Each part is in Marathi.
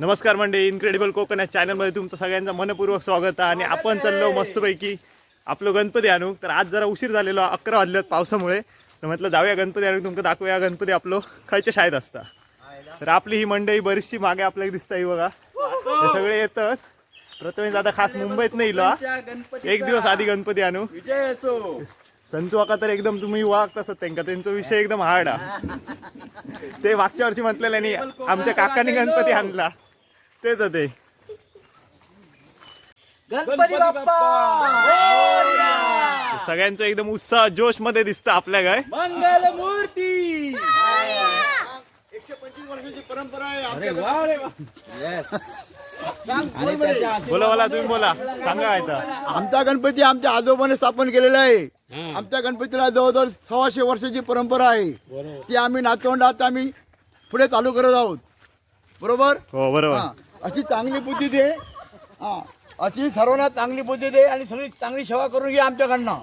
नमस्कार मंडळी इनक्रेडिबल कोकण या चॅनलमध्ये तुमचं सगळ्यांचं मनपूर्वक स्वागत आहे. आणि आपण चाललो मस्तपैकी आपलं गणपती आणू. तर आज जरा उशीर झालेलो अकरा वाजल्यात पावसामुळे. तर म्हटलं जाऊया गणपती आणू तुमचं दाखवूया गणपती आपलं. खायच्या शाळेत असता. तर आपली ही मंडळी बरीचशी मागे आपल्याला दिसत बघा. सगळे येतात. प्रथमेश आता खास मुंबईत नाही एक दिवस आधी गणपती आणू. विजय असो. संतू आका तर एकदम तुम्ही वागत असत त्यांका त्यांचा विषय एकदम हार्ड हा ते मागच्या वर्षी म्हटलेलं नाही आमच्या काकांनी गणपती आणला. तेच ते. गणपती बाप्पा! सगळ्यांचा एकदम उत्साह जोशमध्ये दिसतं आपल्या काय मंगल मूर्ती एकशे पंचवीस वर्षाची परंपरा आहे आणि त्याच्या बोला बोला तुम्ही बोला. सांगा काय तर आमचा गणपती आमच्या आजोबाने स्थापन केलेला आहे. आमच्या गणपतीला जवळजवळ सव्वाशे वर्षाची परंपरा आहे. ती आम्ही नातवंडात आम्ही पुढे चालू करत आहोत. बरोबर? हो बरोबर. हा. अशी चांगली बुद्धी दे. हा. अशी सर्वांना चांगली बुद्धी दे आणि सगळी चांगली सेवा करून घे आमच्याकडनं.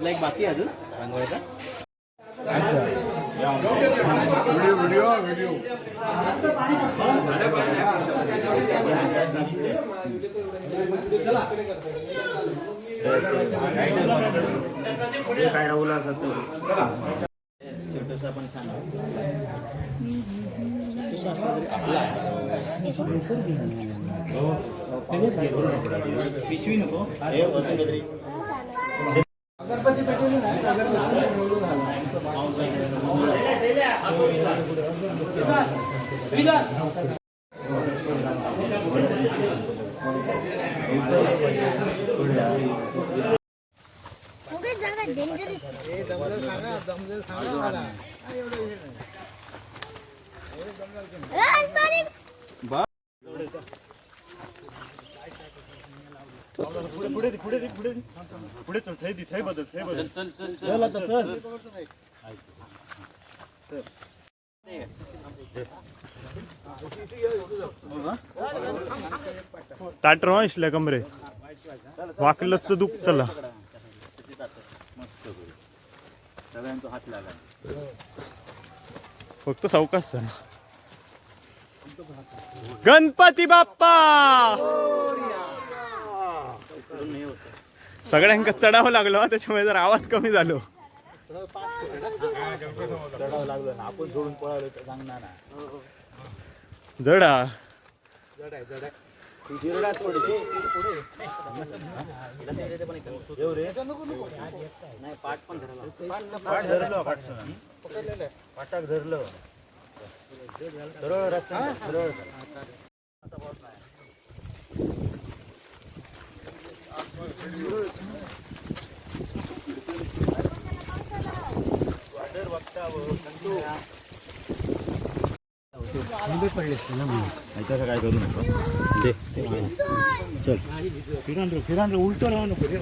इथला एक बाकी अजून? रंगवायचा. काय राहुल छोटस पण छान तुझा असला तरी आपला पिशवी नको हे वरतून काहीतरी उगाच जागा डेंजरस पुढे पुढे पुढे पुढे पुढे चल थै थै बदल थै बदल चल आता चल ताट इसल्या कमरे. वाकलंच तर दुख चला फक्त सावकाश ना गणपती बाप्पा! सगळ्यांका चढावं लागलो त्याच्यामुळे जर आवाज कमी झालो. चढावं लागलो आपण सोडून पळालो तर सांगणार ना. जडा. तू जिरडाच पडते रे नाही पाठ पण धरलं पाठ धरलं सरळ रस्ता ऐकायचं काय करू नको दे ते मला. चल फिरान रे फिरान रे उलट राहू नको रे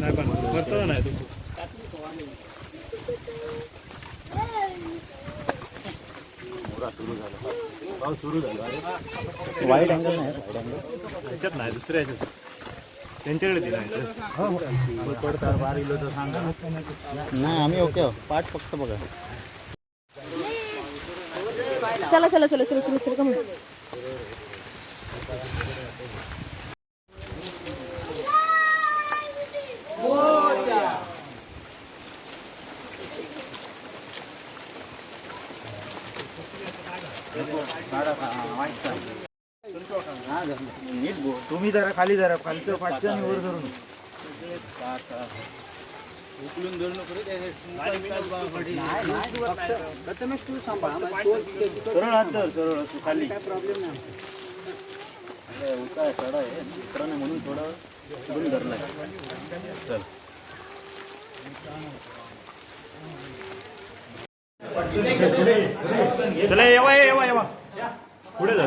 नाही पण करतो नाही तू मोरा सुरू झाला पाऊस सुरू झाला वाईट अँगल नाही वाईट अँगल त्याच्यात नाही दुसऱ्या ह्याच्यात त्यांच्याकडे दिला नाही आम्ही ओके. पाठ फक्त बघा चला चला चला चला चला चला कम हा. नीट बोल तुम्ही जरा खाली जरा खालचं पाठचं आणि वर धरून उकलून धरू नको सरळ हात धर सरळ असं खाली काय प्रॉब्लेम नाही उचा चढा आहे म्हणून थोडं धरून धरलाय चल चला येवा येवा येवा पुढे जा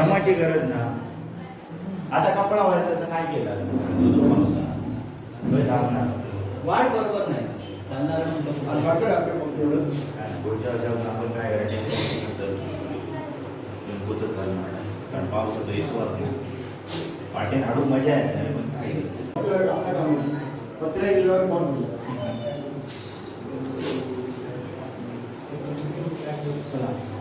दमाची गरज ना. आता कपडा वरचा काय केलं वाट बरोबर नाही. चालणार पुढच्या आपण काय करायचं? कारण पावसाचा विश्वास नाही. पाठी हाडून मजा आहे पण काही पत्र गेल्यावर कोण आरामशीर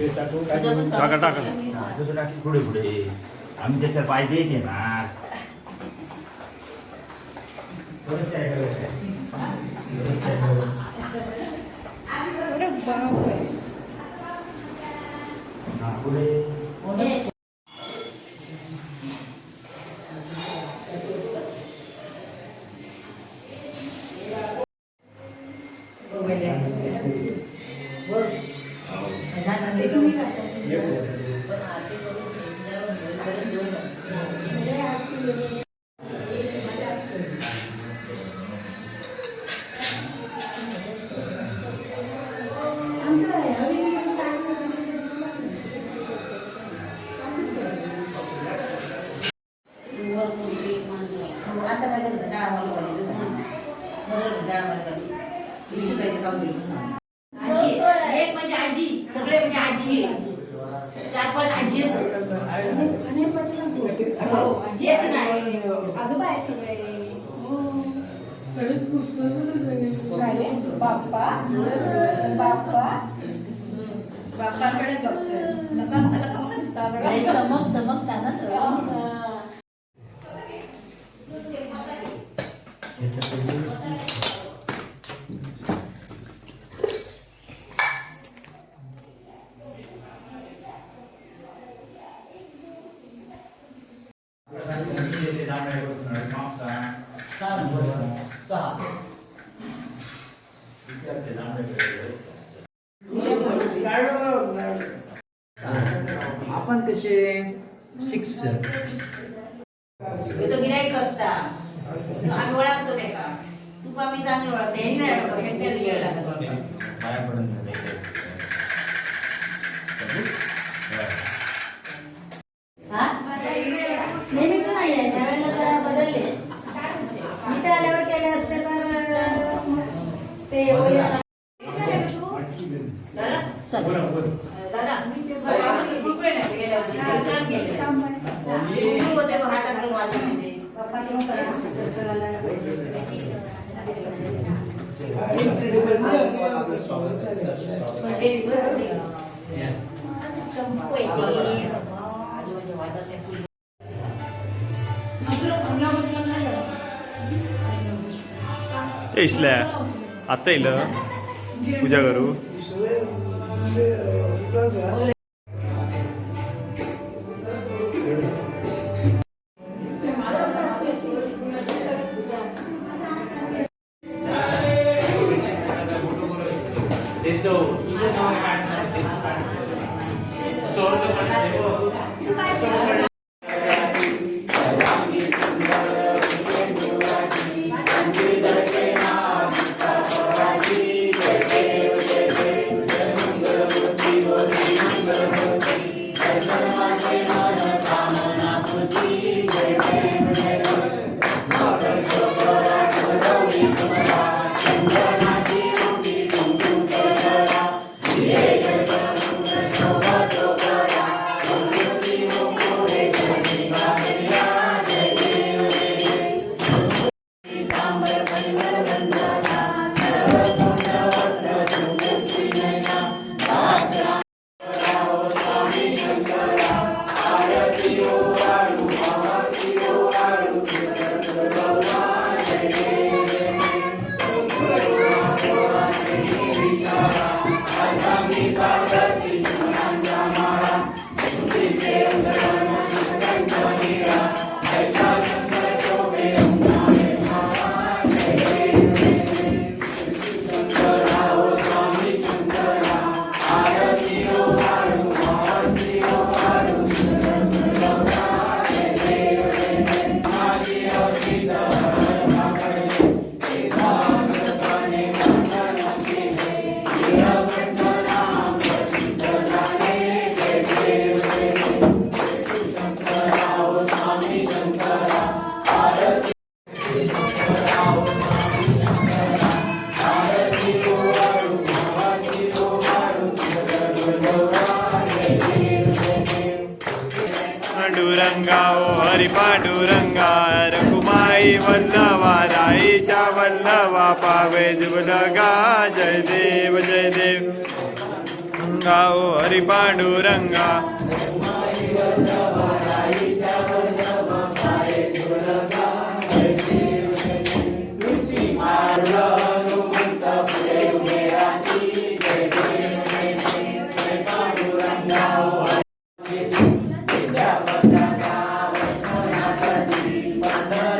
टाका टाका. तसं टाकी पुढे पुढे आम्ही त्याच्यात पाहिजे येणार हा पुढे पण आरती करून घेतल्यावर देऊ आजी झाले? बाप्पा बाप्पा बाप्पाकडे बघतोय नका मला कसं दिसतं लय चमक चमकतात ना सगळं. आपण कसे शिक्षक तो गिराईक करता तो आम्ही ओळखतो ते का तू आम्ही चांगलं ओळखते हे नाही ओळखत हे त्याला येड लागत पाया पडून जाते. हा? नेहमीच नाही आहे त्यावेळेला जरा बदलले मी तर आल्यावर केले असते तर अं, ते दादा दादा बाबांचे कुरकुरे नाही गेल्या वर्षी. विसरून गेले. कुरकुरे होते बघ हातात घेऊन चंपू आता येईल पूजा करू. पांडुरंगा ओ हरी पांडुरंगा रघुमाई वल्लवा राईच्या वल्लवा पावे जुलगा जय देव जय देव. गाओ हरी पांडुरंगा. Amen.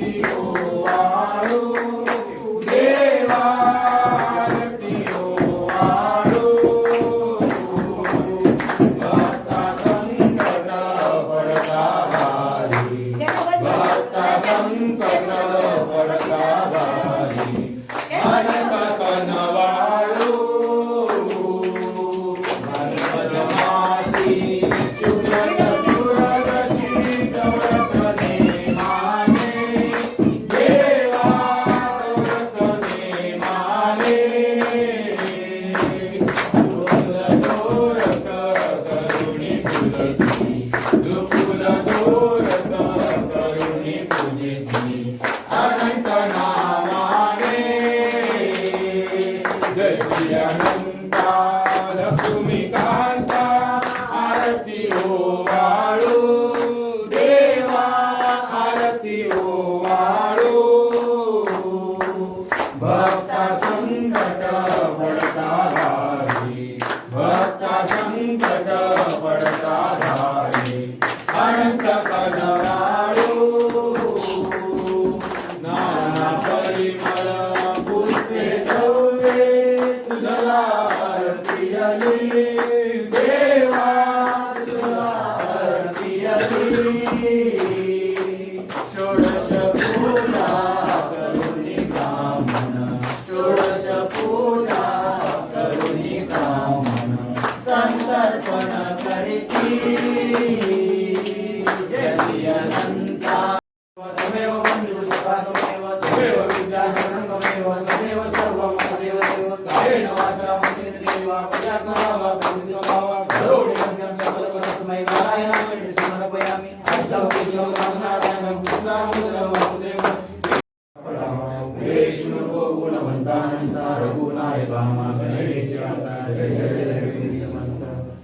Thank you.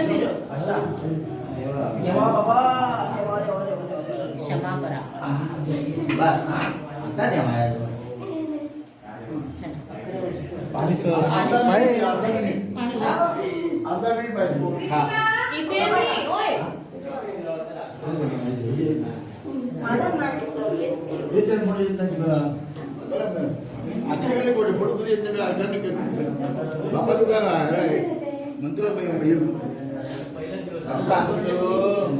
असं फिरो असं फिरो जेव्हा बाबा जेव्हा जेव्हा जेव्हा क्षमा करा बस आता द्या माझ्या इथे नाही ओय बाबा तुला मंत्र आणला आणला Hola.